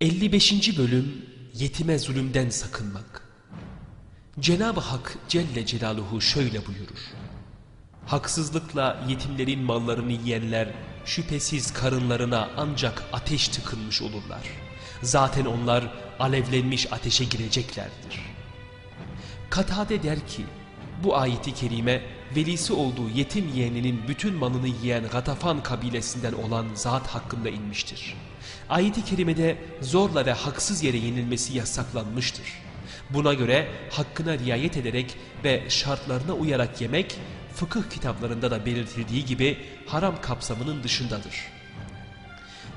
55. Bölüm Yetime Zulümden Sakınmak Cenab-ı Hak Celle Celaluhu şöyle buyurur. Haksızlıkla yetimlerin mallarını yiyenler şüphesiz karınlarına ancak ateş tıkılmış olurlar. Zaten onlar alevlenmiş ateşe gireceklerdir. Katade der ki, bu ayeti kerime velisi olduğu yetim yeğeninin bütün malını yiyen Gatafan kabilesinden olan zat hakkında inmiştir. Ayeti kerimede zorla ve haksız yere yenilmesi yasaklanmıştır. Buna göre hakkına riayet ederek ve şartlarına uyarak yemek fıkıh kitaplarında da belirtildiği gibi haram kapsamının dışındadır.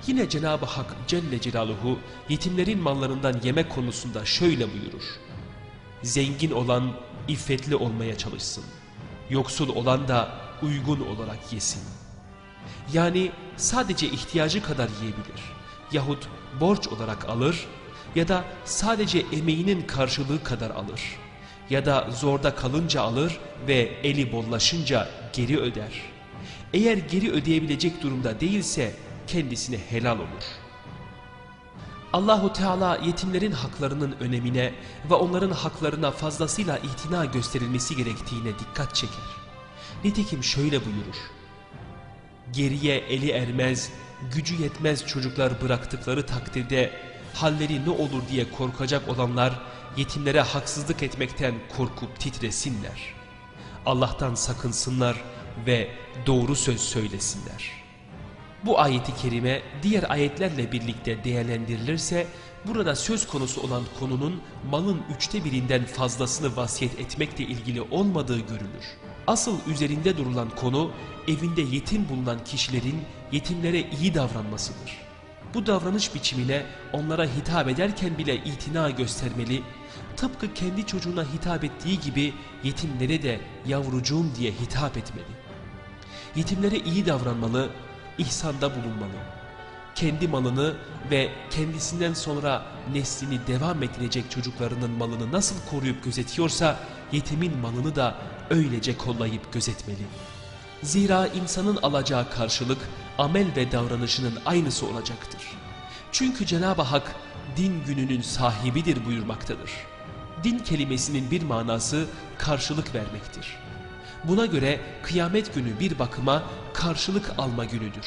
Yine Cenab-ı Hak Celle Celaluhu yetimlerin mallarından yemek konusunda şöyle buyurur. Zengin olan iffetli olmaya çalışsın. Yoksul olan da uygun olarak yesin. Yani sadece ihtiyacı kadar yiyebilir. Yahut borç olarak alır ya da sadece emeğinin karşılığı kadar alır. Ya da zorda kalınca alır ve eli bollaşınca geri öder. Eğer geri ödeyebilecek durumda değilse kendisine helal olur. Allahu Teala yetimlerin haklarının önemine ve onların haklarına fazlasıyla itina gösterilmesi gerektiğine dikkat çeker. Nitekim şöyle buyurur. Geriye eli ermez, gücü yetmez çocuklar bıraktıkları takdirde halleri ne olur diye korkacak olanlar yetimlere haksızlık etmekten korkup titresinler. Allah'tan sakınsınlar ve doğru söz söylesinler.'' Bu ayeti kerime diğer ayetlerle birlikte değerlendirilirse burada söz konusu olan konunun malın üçte birinden fazlasını vasiyet etmekle ilgili olmadığı görülür. Asıl üzerinde durulan konu evinde yetim bulunan kişilerin yetimlere iyi davranmasıdır. Bu davranış biçimine onlara hitap ederken bile itina göstermeli, tıpkı kendi çocuğuna hitap ettiği gibi yetimlere de yavrucuğum diye hitap etmeli. Yetimlere iyi davranmalı, ihsanda bulunmalı. Kendi malını ve kendisinden sonra neslini devam ettirecek çocuklarının malını nasıl koruyup gözetiyorsa yetimin malını da öylece kollayıp gözetmeli. Zira insanın alacağı karşılık amel ve davranışının aynısı olacaktır. Çünkü Cenab-ı Hak din gününün sahibidir buyurmaktadır. Din kelimesinin bir manası karşılık vermektir. Buna göre kıyamet günü bir bakıma karşılık alma günüdür.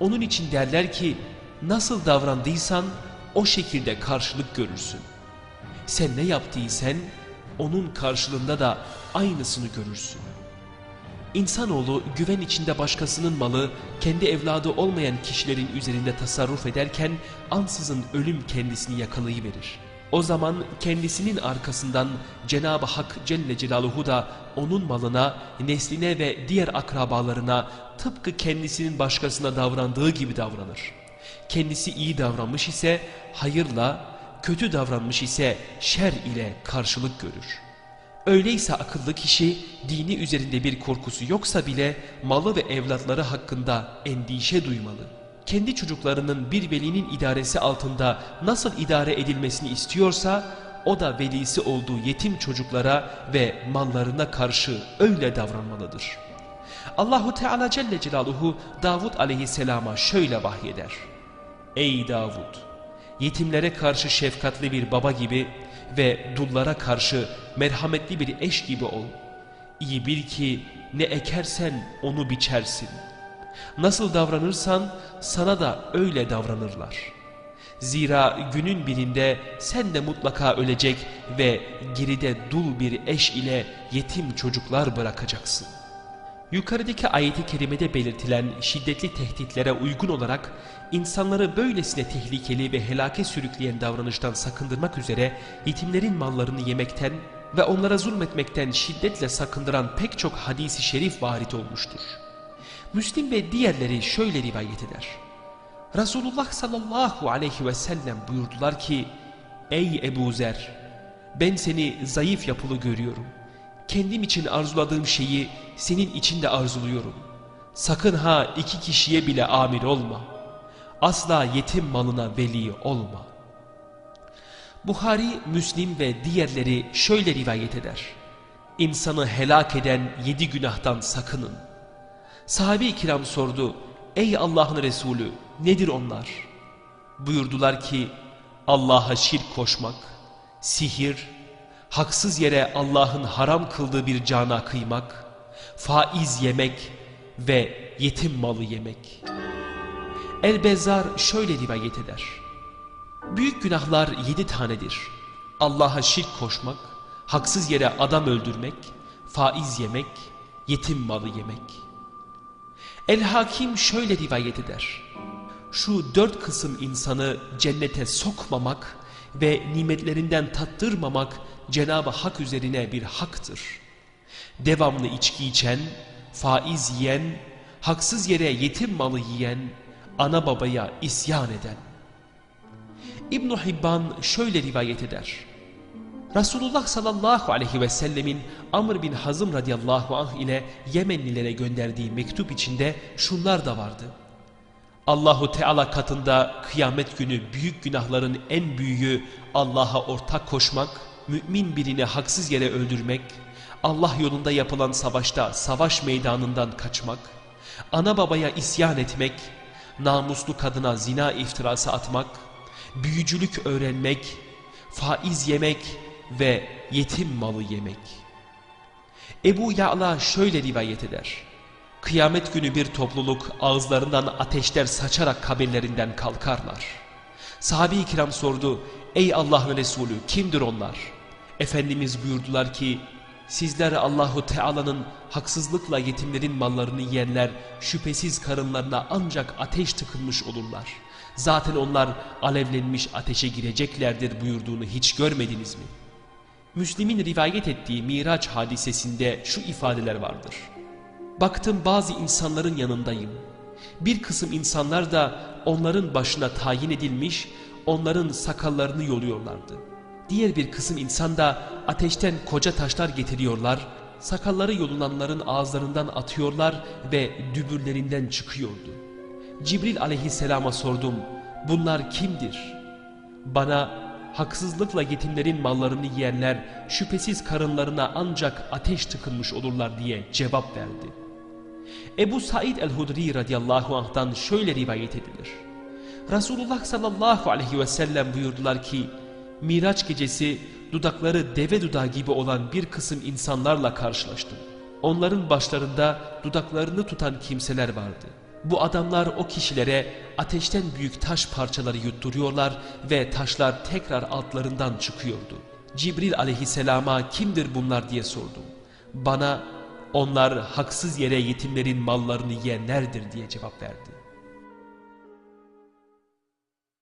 Onun için derler ki nasıl davrandıysan o şekilde karşılık görürsün. Sen ne yaptıysan onun karşılığında da aynısını görürsün. İnsanoğlu güven içinde başkasının malı kendi evladı olmayan kişilerin üzerinde tasarruf ederken ansızın ölüm kendisini yakalayıverir. O zaman kendisinin arkasından Cenab-ı Hak Celle Celaluhu da onun malına, nesline ve diğer akrabalarına tıpkı kendisinin başkasına davrandığı gibi davranır. Kendisi iyi davranmış ise hayırla, kötü davranmış ise şer ile karşılık görür. Öyleyse akıllı kişi dini üzerinde bir korkusu yoksa bile malı ve evlatları hakkında endişe duymalı kendi çocuklarının bir velinin idaresi altında nasıl idare edilmesini istiyorsa o da velisi olduğu yetim çocuklara ve mallarına karşı öyle davranmalıdır. Allahu Teala Celle Celaluhu Davud aleyhisselama şöyle vahyeder. Ey Davud! Yetimlere karşı şefkatli bir baba gibi ve dullara karşı merhametli bir eş gibi ol. İyi bil ki ne ekersen onu biçersin.'' Nasıl davranırsan sana da öyle davranırlar. Zira günün birinde sen de mutlaka ölecek ve geride dul bir eş ile yetim çocuklar bırakacaksın. Yukarıdaki ayeti kerimede belirtilen şiddetli tehditlere uygun olarak insanları böylesine tehlikeli ve helake sürükleyen davranıştan sakındırmak üzere yetimlerin mallarını yemekten ve onlara zulmetmekten şiddetle sakındıran pek çok hadisi şerif varit olmuştur. Müslim ve diğerleri şöyle rivayet eder. Resulullah sallallahu aleyhi ve sellem buyurdular ki Ey Ebu Zer ben seni zayıf yapılı görüyorum. Kendim için arzuladığım şeyi senin için de arzuluyorum. Sakın ha iki kişiye bile amir olma. Asla yetim malına veli olma. Buhari, Müslim ve diğerleri şöyle rivayet eder. İnsanı helak eden yedi günahtan sakının. Sahabe-i kiram sordu. Ey Allah'ın Resulü nedir onlar? Buyurdular ki Allah'a şirk koşmak, sihir, haksız yere Allah'ın haram kıldığı bir cana kıymak, faiz yemek ve yetim malı yemek. El-Bezzar şöyle rivayet eder. Büyük günahlar yedi tanedir. Allah'a şirk koşmak, haksız yere adam öldürmek, faiz yemek, yetim malı yemek. El-Hakim şöyle rivayet eder. Şu dört kısım insanı cennete sokmamak ve nimetlerinden tattırmamak Cenab-ı Hak üzerine bir haktır. Devamlı içki içen, faiz yiyen, haksız yere yetim malı yiyen, ana babaya isyan eden. İbn Hibban şöyle rivayet eder. Resulullah sallallahu aleyhi ve sellemin Amr bin Hazım radıyallahu anh ile Yemenlilere gönderdiği mektup içinde şunlar da vardı. Allahu Teala katında kıyamet günü büyük günahların en büyüğü Allah'a ortak koşmak, mümin birini haksız yere öldürmek, Allah yolunda yapılan savaşta savaş meydanından kaçmak, ana babaya isyan etmek, namuslu kadına zina iftirası atmak, büyücülük öğrenmek, faiz yemek ve yetim malı yemek. Ebu Ya'la şöyle rivayet eder. Kıyamet günü bir topluluk ağızlarından ateşler saçarak kabirlerinden kalkarlar. Sahabe-i kiram sordu, ey Allah'ın Resulü kimdir onlar? Efendimiz buyurdular ki, sizler Allahu Teala'nın haksızlıkla yetimlerin mallarını yiyenler şüphesiz karınlarına ancak ateş tıkılmış olurlar. Zaten onlar alevlenmiş ateşe gireceklerdir buyurduğunu hiç görmediniz mi? Müslim'in rivayet ettiği Miraç hadisesinde şu ifadeler vardır. Baktım bazı insanların yanındayım. Bir kısım insanlar da onların başına tayin edilmiş, onların sakallarını yoluyorlardı. Diğer bir kısım insan da ateşten koca taşlar getiriyorlar, sakalları yolunanların ağızlarından atıyorlar ve dübürlerinden çıkıyordu. Cibril aleyhisselama sordum, bunlar kimdir? Bana haksızlıkla yetimlerin mallarını yiyenler şüphesiz karınlarına ancak ateş tıkılmış olurlar diye cevap verdi. Ebu Said el-Hudri radıyallahu anh'tan şöyle rivayet edilir. Resulullah sallallahu aleyhi ve sellem buyurdular ki, Miraç gecesi dudakları deve dudağı gibi olan bir kısım insanlarla karşılaştım. Onların başlarında dudaklarını tutan kimseler vardı. Bu adamlar o kişilere ateşten büyük taş parçaları yutturuyorlar ve taşlar tekrar altlarından çıkıyordu. Cibril aleyhisselama kimdir bunlar diye sordum. Bana onlar haksız yere yetimlerin mallarını yiyenlerdir diye cevap verdi.